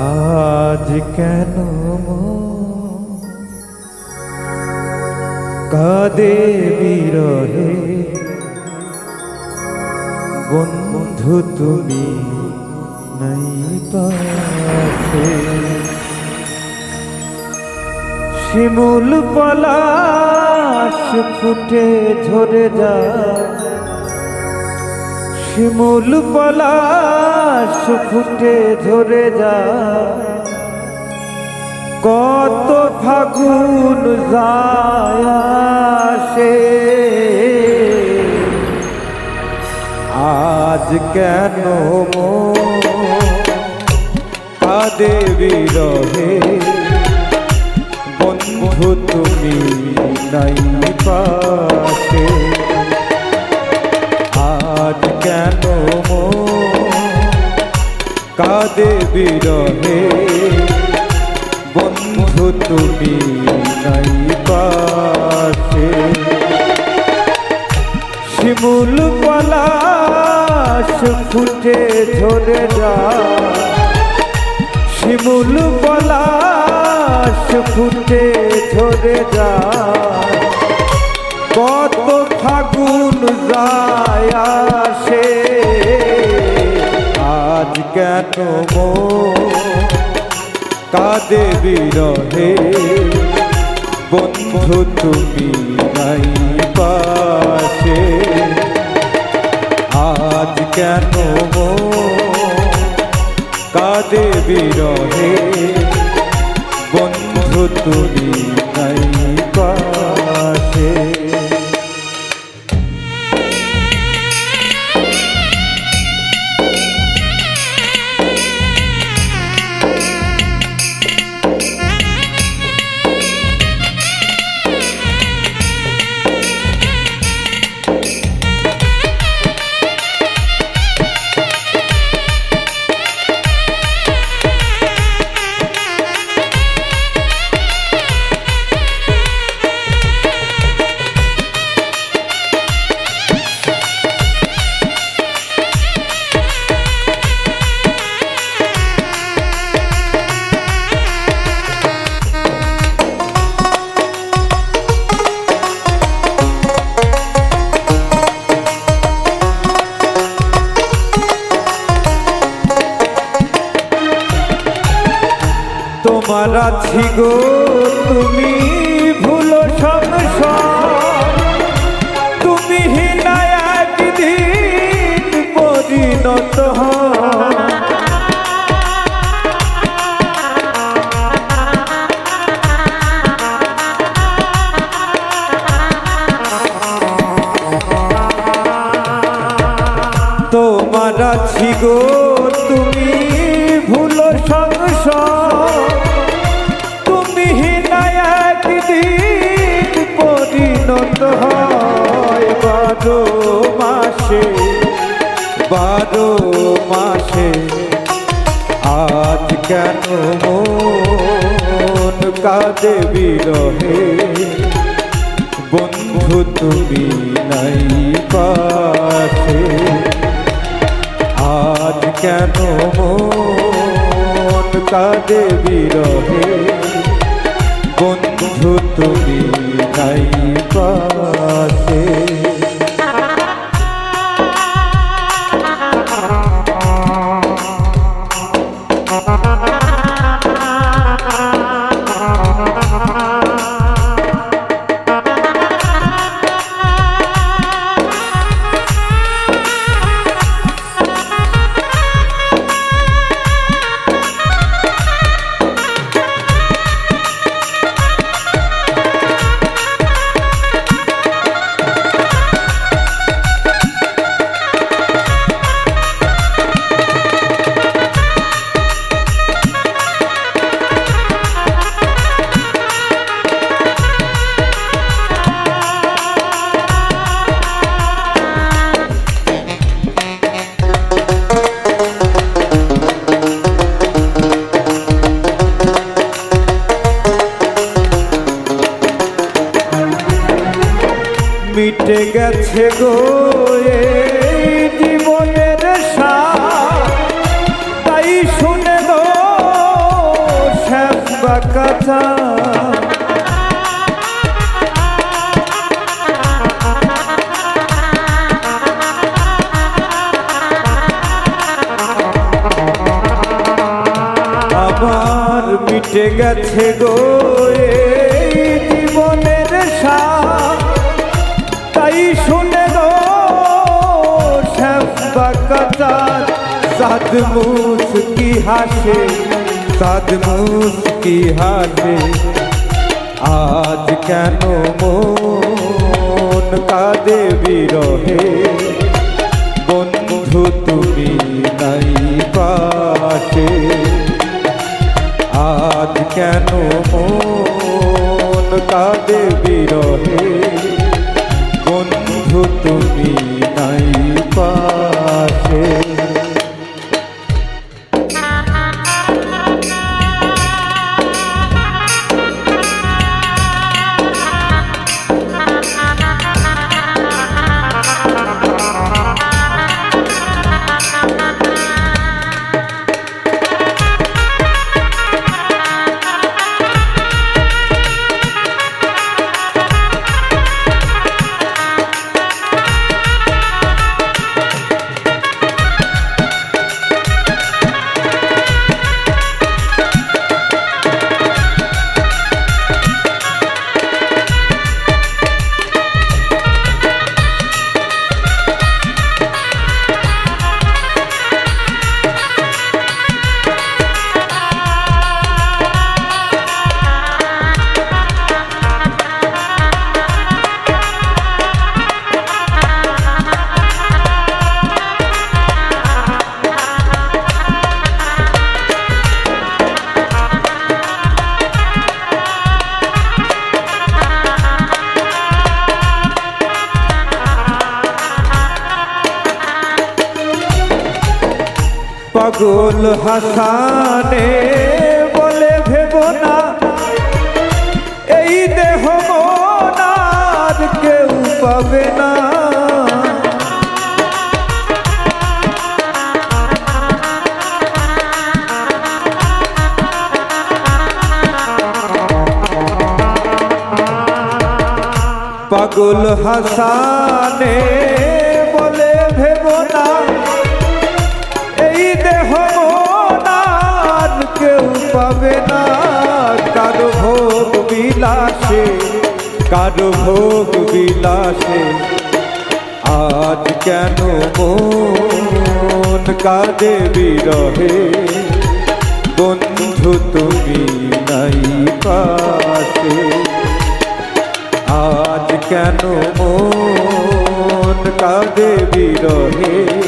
আজ কেন কাঁদে বিরহে। বন্ধু তুমি নাই পাশে। শিমুল পলাশ ফুটে ঝরে যায়। শিমুল পলাশ ফুটে ঝরে যায় কত ফাগুন যায় আজ কেন কাদে বিরহে? বন্ধু তুমি নাই পাশে। বিরহে। বন্ধু তুমি নাই পাশে। শিমুল পলাশ ফুটে ঝরে যায় শিমুল পলাশ ফুটে ঝরে যায় কত ফাগুন যায় আসে। আজ কেন কাদে বিরহে। বন্ধু তুমি নাই পাশে। আজ কেন কাদে বিরহে। তোমার আছি গো তুমি ভুলো সংসার তুমি হিনায় একদিন পরিণত। তোমার আছি গো কেন মন কাঁদে বিরহে বন্ধু তুমি নাই পাশে আজ কেন মন কাঁদে বিরহে বন্ধু তুমি নাই পাশে মিটে গেছে গো জীবনের তাই শুনে গো বাঁকা চাঁদ আমার মিটে গেছে গো শুনে গো শ্যাম্বা কাতার সাদ মুস্কি হাসে সাদ মুস্কি হাসে? আজ কেন মন কাঁদে বিরহে? বন্ধু তুমি নাই পাশে। আজ কেন মন কাঁদে বিরহে? পাগল হাসানে বলে ভেব না। এই দেহ মনার কেউ পাবে না। পাগল হাসানে পাবে না। কারও ভোগ বিলাসে, কারও ভোগ বিলাসে। আজ কেন মন কাঁদে বিরহে? বন্ধু, তুমি নাই পাশে। আজ কেন মন কাঁদে বিরহে?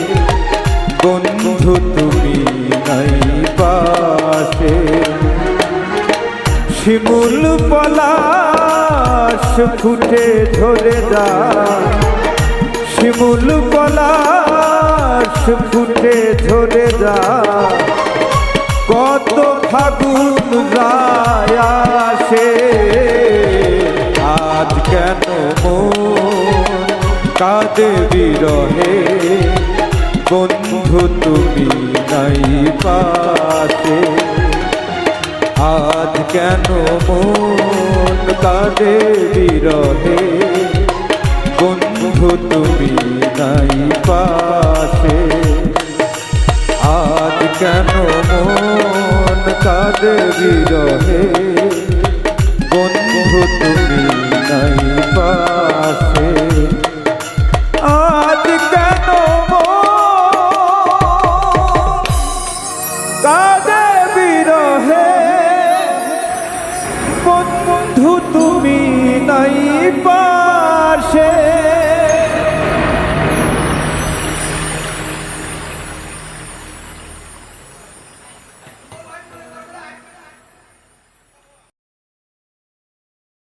শিমুল পলাশ ফুটে ঝরে যা শিমুল পলাশ ফুটে ঝরে যা কত ফাগুন যায় আসে, আজ কেন কাঁদে বিরহে? বন্ধু, তুমি নাই পাশে। আজ কেন মন কাঁদে বিরহে? বন্ধু তুমি নাই পাশে। আজ কেন মন কাঁদে বিরহে? বন্ধু তুমি নাই পাশে। 마셔